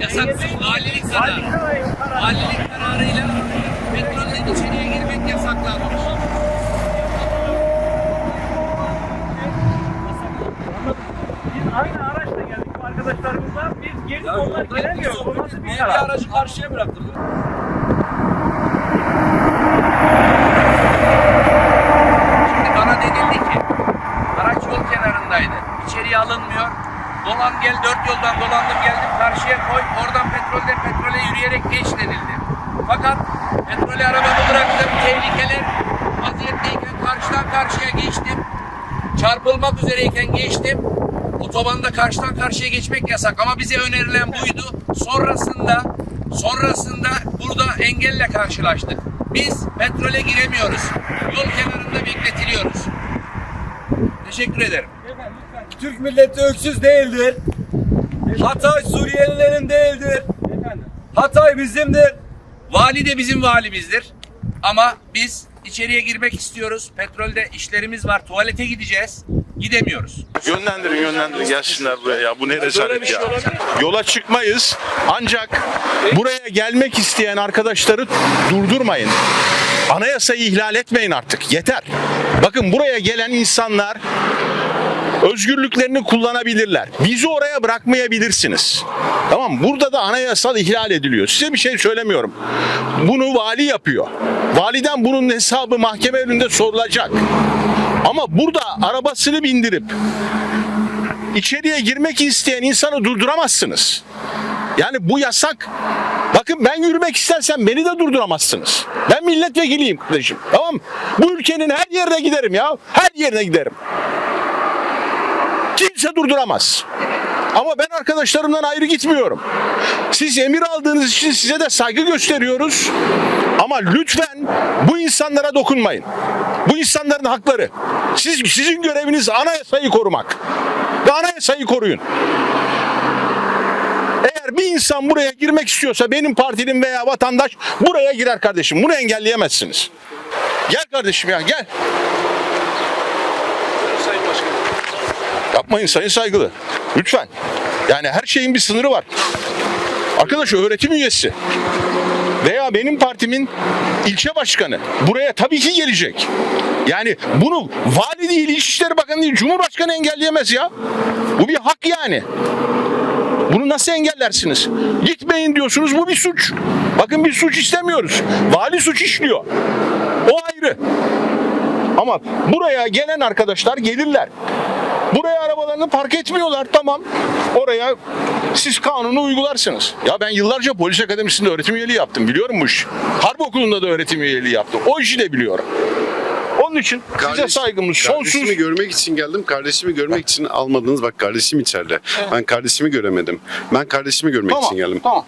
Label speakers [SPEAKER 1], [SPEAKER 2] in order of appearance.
[SPEAKER 1] Yasaksız valilik kararı. Valilik kararıyla petrolden içeriye girmek yasaklanmış.
[SPEAKER 2] Biz aynı araçla geldik arkadaşlarımızla. Biz girdik onlar giremiyor. Bu nasıl bir
[SPEAKER 1] Bir
[SPEAKER 2] karar?
[SPEAKER 1] aracı karşıya bıraktırdı. Şimdi bana denildi ki araç yol kenarındaydı. İçeriye alınmıyor. Dolan gel dört yoldan dolandım geldim karşıya koy. Oradan petrolden petrole yürüyerek geç denildi. Fakat petrole arabamı bıraktım. Tehlikeler vaziyetteyken karşıdan karşıya geçtim. Çarpılmak üzereyken geçtim. Otobanda karşıdan karşıya geçmek yasak ama bize önerilen buydu. Sonrasında sonrasında burada engelle karşılaştık. Biz petrole giremiyoruz. Yol kenarında bekletiliyoruz. Teşekkür ederim.
[SPEAKER 3] Türk milleti öksüz değildir. Hatay Suriyelilerin değildir. Hatay bizimdir.
[SPEAKER 1] Vali de bizim valimizdir. Ama biz içeriye girmek istiyoruz. Petrolde işlerimiz var. Tuvalete gideceğiz. Gidemiyoruz.
[SPEAKER 4] Yönlendirin yönlendirin gelsinler buraya ya. Bu ne
[SPEAKER 1] bir
[SPEAKER 4] rezalet
[SPEAKER 1] şey
[SPEAKER 4] ya. Yola çıkmayız. Ancak buraya gelmek isteyen arkadaşları durdurmayın. Anayasayı ihlal etmeyin artık. Yeter. Bakın buraya gelen insanlar özgürlüklerini kullanabilirler. Bizi oraya bırakmayabilirsiniz. Tamam? Burada da anayasal ihlal ediliyor. Size bir şey söylemiyorum. Bunu vali yapıyor. Validen bunun hesabı mahkeme önünde sorulacak. Ama burada arabasını bindirip içeriye girmek isteyen insanı durduramazsınız. Yani bu yasak. Bakın ben yürümek istersem beni de durduramazsınız. Ben milletvekiliyim kardeşim. Tamam mı? Bu ülkenin her yerine giderim ya. Her yerine giderim. Kimse durduramaz. Ama ben arkadaşlarımdan ayrı gitmiyorum. Siz emir aldığınız için size de saygı gösteriyoruz. Ama lütfen bu insanlara dokunmayın. Bu insanların hakları. Siz sizin göreviniz anayasayı korumak. Ve anayasayı koruyun. Eğer bir insan buraya girmek istiyorsa benim partinin veya vatandaş buraya girer kardeşim. Bunu engelleyemezsiniz. Gel kardeşim ya gel. Yapmayın sayın saygılı. Lütfen. Yani her şeyin bir sınırı var. Arkadaş öğretim üyesi veya benim partimin ilçe başkanı buraya tabii ki gelecek. Yani bunu vali değil, İçişleri Bakanı değil, Cumhurbaşkanı engelleyemez ya. Bu bir hak yani. Bunu nasıl engellersiniz? Gitmeyin diyorsunuz bu bir suç. Bakın bir suç istemiyoruz. Vali suç işliyor. O ayrı. Ama buraya gelen arkadaşlar gelirler. Buraya arabalarını park etmiyorlar tamam. Oraya siz kanunu uygularsınız. Ya ben yıllarca polis akademisinde öğretim üyeliği yaptım. Biliyorum bu işi. Okulunda da öğretim üyeliği yaptım. O işi de biliyorum. Onun için size
[SPEAKER 5] Kardeş-
[SPEAKER 4] saygımız sonsuz.
[SPEAKER 5] Kardeşimi görmek için geldim. Kardeşimi görmek için almadınız. Bak kardeşim içeride. Ben kardeşimi göremedim. Ben kardeşimi görmek için
[SPEAKER 4] Tamam,
[SPEAKER 5] geldim.
[SPEAKER 4] tamam.